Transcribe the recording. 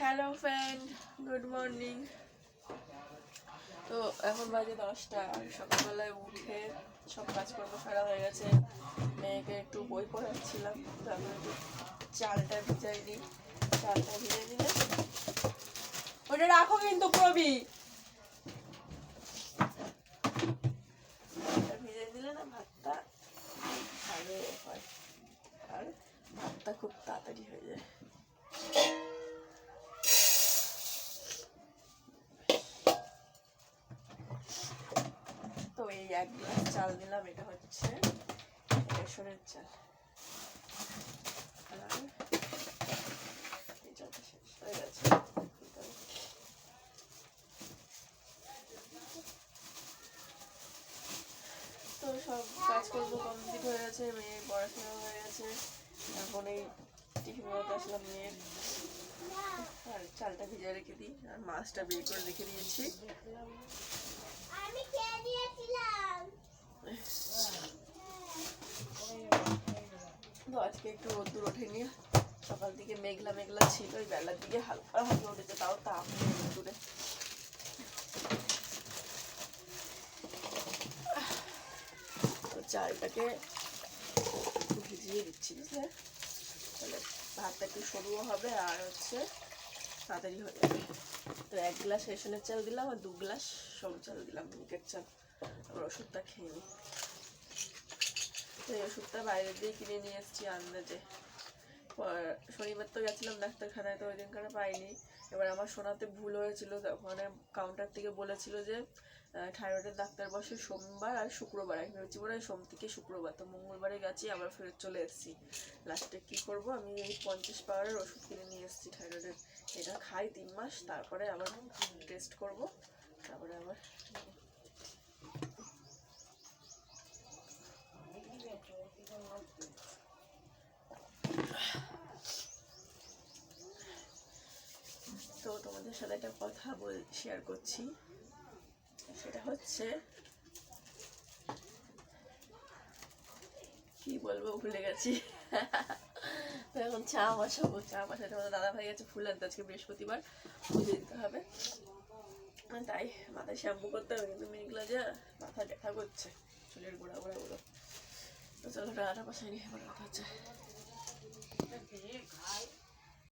Hello friend good morning তো এখন বাজে দশটা। সকালবেলায় উঠে সব কাজকর্ম ফেরা হয়ে গেছে। মেয়েকে একটু বই পড়াচ্ছিলাম। তারপরে একটু চালটা ভিজাই নিই চালটা ভিজে নিলে ওটা রাখো কিন্তু, প্রবি। ভিজে দিলে না ভাতটা ভালো হয়। আর ভাতটা খুব তাড়াতাড়ি হয়ে যায়। এক গ্লাস চাল দিলাম, এটা হচ্ছে রেশনের চাল। হয়ে গেছে। তো সব কাজকর্ম কমপ্লিট হয়ে গেছে মেয়ের পড়াশোনা হয়ে গেছে। এখন এই টিফিন বানাতে আসলাম মেয়ের। আর চালটা ভিজে রেখে দিই, আর মাছটা বের করে রেখে দিয়েছি আমি খেয়ে দিয়েছিলাম তো আজকে একটু রোদ্দুর ওঠেনি। সকাল দিকে মেঘলা মেঘলা ছিল ওই বেলার দিকে হালকা হালকা উঠেছে, তাও তাপ তো চালটাকে ভিজিয়ে দিচ্ছি, বুঝলে? তাহলে ভাতটা একটু সরুও হবে আর হচ্ছে তাড়াতাড়ি হয়ে যাবে। তো এক গ্লাস রেশনের চাল দিলাম আর দু গ্লাস সরু চাল দিলাম মুখের চাল। আবার ওষুধটা খেয়ে নিই। এই ওষুধটা বাইরে দিয়ে কিনে নিয়ে এসেছি আন্দাজে। শনিবার তো গেছিলাম ডাক্তারখানায়, তো ওই দিনকারে পাইনি। এবার আমার শোনাতে ভুল হয়েছিল ওখানে কাউন্টার থেকে বলেছিল যে থাইরয়েডের ডাক্তার বসে সোমবার আর শুক্রবার। আমি ভেবেছি বলে সোম থেকে শুক্রবার, তো মঙ্গলবারে গেছি, আবার ফেরত চলে এসেছি। লাস্টে কী করব? আমি এই পঞ্চাশ পাওয়ারের ওষুধ কিনে নিয়ে এসেছি থাইরয়েডের এটা খাই তিন মাস, তারপরে আবার টেস্ট করব। তারপরে আবার তো তোমাদের সাথে একটা কথা বল শেয়ার করছি। সেটা হচ্ছে, কি বলব, ভুলে গেছি। এখন চা বসাবো, চা বসাতে আমাদের দাদা ভাই আছে, ফুল আনতে আজকে বৃহস্পতিবার, পুজো দিতে হবে। তাই, মাথায় শ্যাম্পু করতে হবে, কিন্তু মেয়েগুলো যে মাথা ব্যথা করছে, চুলের গোড়া গোড়াগুলো তো চলো রান্না বসাই নি, এবার কথা হচ্ছে।